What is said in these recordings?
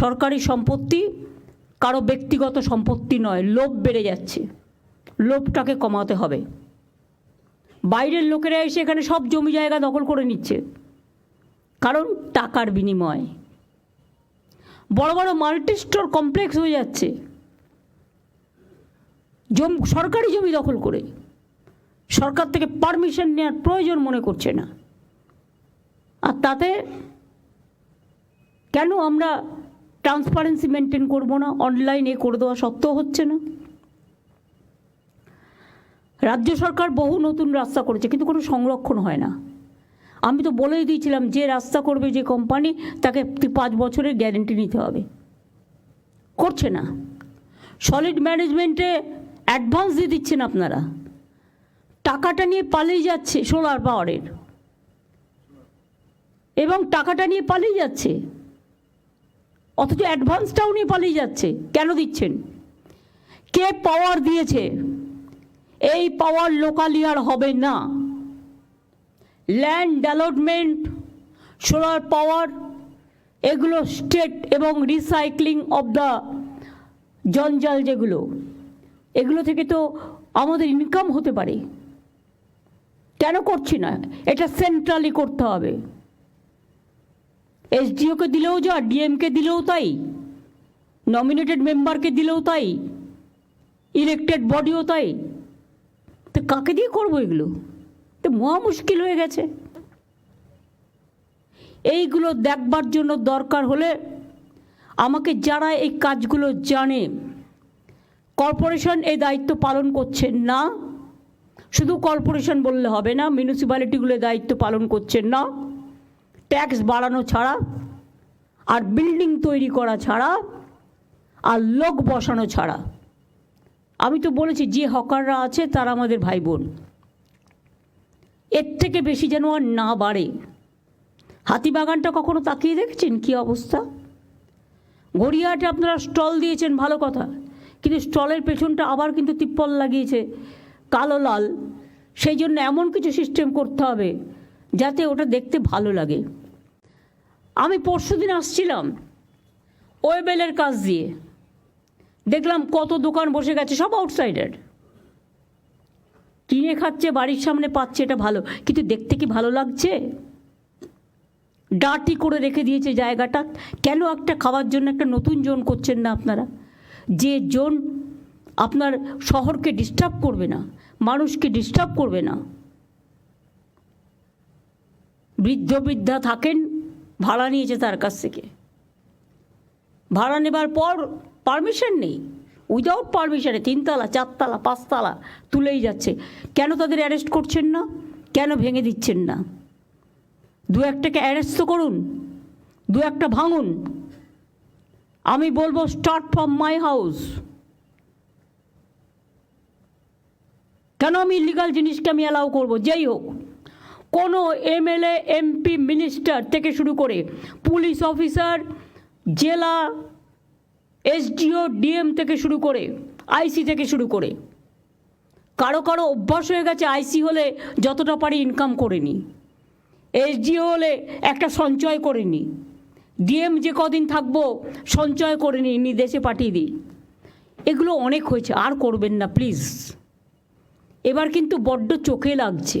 সরকারি সম্পত্তি কারও ব্যক্তিগত সম্পত্তি নয়, লোভ বেড়ে যাচ্ছে। লোভটাকে কমাতে হবে। বাইরের লোকেরা এসে এখানে সব জমি জায়গা দখল করে নিচ্ছে, কারণ টাকার বিনিময়। বড় বড় মাল্টি স্টোর কমপ্লেক্স হয়ে যাচ্ছে। জম, সরকারি জমি দখল করে। সরকার থেকে পারমিশন নেওয়ার প্রয়োজন মনে করছে না। আর তাতে কেন আমরা ট্রান্সপারেন্সি মেনটেন করব না অনলাইনে করে দেওয়া সত্ত্বেও হচ্ছে না। রাজ্য সরকার বহু নতুন রাস্তা করেছে, কিন্তু কোনো সংরক্ষণ হয় না। আমি তো বলেই দিয়েছিলাম, যে রাস্তা করবে যে কোম্পানি তাকে পাঁচ বছরের গ্যারেন্টি নিতে হবে। করছে না। সলিড ম্যানেজমেন্টে অ্যাডভান্স দিয়ে দিচ্ছেন আপনারা। টাকাটা নিয়ে পালিয়ে যাচ্ছে সোলার পাওয়ারের এবং টাকাটা নিয়ে পালিয়ে যাচ্ছে। অথচ অ্যাডভান্সটাও নিয়ে পালিয়ে যাচ্ছে। কেন দিচ্ছেন? কে পাওয়ার দিয়েছে? এই পাওয়ার লোকালিয়ার হবে না। ল্যান্ড ডেভেলপমেন্ট সোলার পাওয়ার এগুলো স্টেট এবং রিসাইক্লিং অফ দ্য জঞ্জাল যেগুলো, এগুলো থেকে তো আমাদের ইনকাম হতে পারে। কেন করছি না? এটা সেন্ট্রালি করতে হবে। এসডিওকে দিলেও যা ডিএমকে দিলেও তাই নমিনেটেড মেম্বারকে দিলেও তাই ইলেক্টেড বডিও তাই। তো কাকে দিয়ে করব এগুলো? তো মহা মুশকিল হয়ে গেছে। এইগুলো দেখবার জন্য দরকার হলে আমাকে যারা এই কাজগুলো জানে, কর্পোরেশন এই দায়িত্ব পালন করছেন না, শুধু কর্পোরেশন বললে হবে না মিউনিসিপ্যালিটিগুলো দায়িত্ব পালন করছেন না। ট্যাক্স বাড়ানো ছাড়া, আর বিল্ডিং তৈরি করা ছাড়া, আর লোক বসানো ছাড়া। আমি তো বলেছি, যে হকাররা আছে তারা আমাদের ভাই বোন এর থেকে বেশি যেন আর না বাড়ে। হাতিবাগানটা কখনো তাকিয়ে দেখেছেন কি অবস্থা? গড়িয়াহাটে আপনারা স্টল দিয়েছেন, ভালো কথা। কিন্তু স্টলের পেছনটা আবার কিন্তু তিপ্পল লাগিয়েছে, কালো লাল। সেই জন্য এমন কিছু সিস্টেম করতে হবে, যাতে ওটা দেখতে ভালো লাগে। আমি পরশু দিন আসছিলাম ওয়েবেলের কাজ দিয়ে। দেখলাম কত দোকান বসে গেছে, সব আউটসাইডার কিনে খাচ্ছে, বাড়ির সামনে পাচ্ছে, এটা ভালো। কিন্তু দেখতে কি ভালো লাগছে? ডাটি করে রেখে দিয়েছে জায়গাটা। কেন একটা খাওয়ার জন্য একটা নতুন জোন করছেন না আপনারা? যে জোন আপনার শহরকে ডিস্টার্ব করবে না, মানুষকে ডিস্টার্ব করবে না। বৃদ্ধ বৃদ্ধা থাকেন ভাড়া নিয়েছে তার কাছ থেকে। ভাড়া নেবার পর পারমিশন নেই। উইদাউট পারমিশনে তিনতলা, চারতলা, পাঁচতলা তুলেই যাচ্ছে। কেন তাদের অ্যারেস্ট করছেন না? কেন ভেঙে দিচ্ছেন না? দু একটাকে অ্যারেস্ট তো করুন, দু একটা ভাঙুন। আমি বলব স্টার্ট ফ্রম মাই হাউস কেন আমি ইলিগাল জিনিসকে আমি অ্যালাউ করব? যেই হোক। কোনো এমএলএ, এমপি, মিনিস্টার থেকে শুরু করে পুলিশ অফিসার, জেলা, এসডিও, ডিএম থেকে শুরু করে আইসি থেকে শুরু করে। কারও কারও অভ্যাস হয়ে গেছে, আইসি হলে যতটা পারি ইনকাম করে নি। এসডিও হলে একটা সঞ্চয় করে নি। ডিএম যে কদিন থাকব, সঞ্চয় করে নিই নি দেশে পাঠিয়ে দিই। এগুলো অনেক হয়েছে, আর করবেন না প্লিজ এবার কিন্তু বড্ড চোখে লাগছে।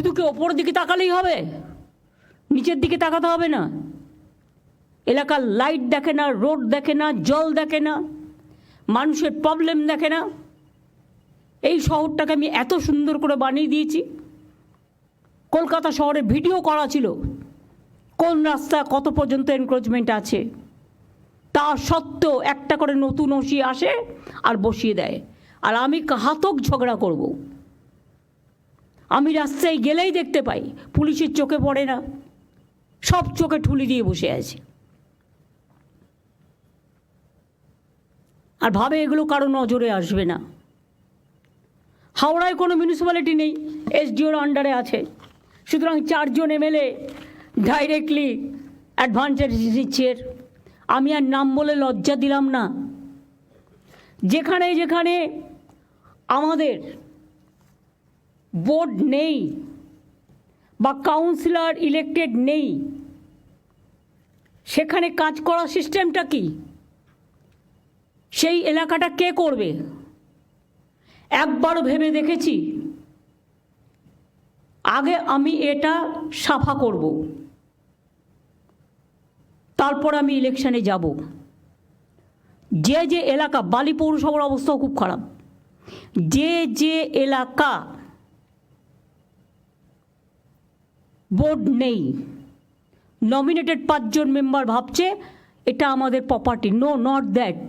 শুধু কি ওপরের দিকে তাকালেই হবে? নিচের দিকে তাকাতে হবে না? এলাকার লাইট দেখে না রোড দেখে না, জল দেখে না, মানুষের প্রবলেম দেখে না। এই শহরটাকে আমি এত সুন্দর করে বানিয়ে দিয়েছি। কলকাতা শহরে ভিডিও করা ছিল। কোন রাস্তা কত পর্যন্ত এনক্রোচমেন্ট আছে? তা সত্ত্বেও একটা করে নতুন ওসি আসে আর বসিয়ে দেয়। আর আমি ঘাতক ঝগড়া করব। আমি রাস্তায় গেলেই দেখতে পাই, পুলিশের চোখে পড়ে না। সব চোখে ঠুলি দিয়ে বসে আছে। আর ভাবে এগুলো কারও নজরে আসবে না। হাওড়ায় কোনো মিউনিসিপ্যালিটি নেই এসডিওর আন্ডারে আছে। সুতরাং চারজন এমএলএ ডাইরেক্টলি অ্যাডভান্টেজ দিচ্ছে আমি আর নাম বলে লজ্জা দিলাম না। যেখানে যেখানে আমাদের বোর্ড নেই বা কাউন্সিলর ইলেক্টেড নেই। সেখানে কাজ করার সিস্টেমটা কি? সেই এলাকাটা কে করবে? একবারও ভেবে দেখেছি। আগে আমি এটা সাফা করব। তারপর আমি ইলেকশনে যাব। যে যে এলাকা, বালি পৌরসভার অবস্থাও খুব খারাপ। যে যে এলাকা বোর্ড নেই। নমিনেটেড পাঁচজন মেম্বার ভাবছে এটা আমাদের প্রপার্টি নো নট দ্যাট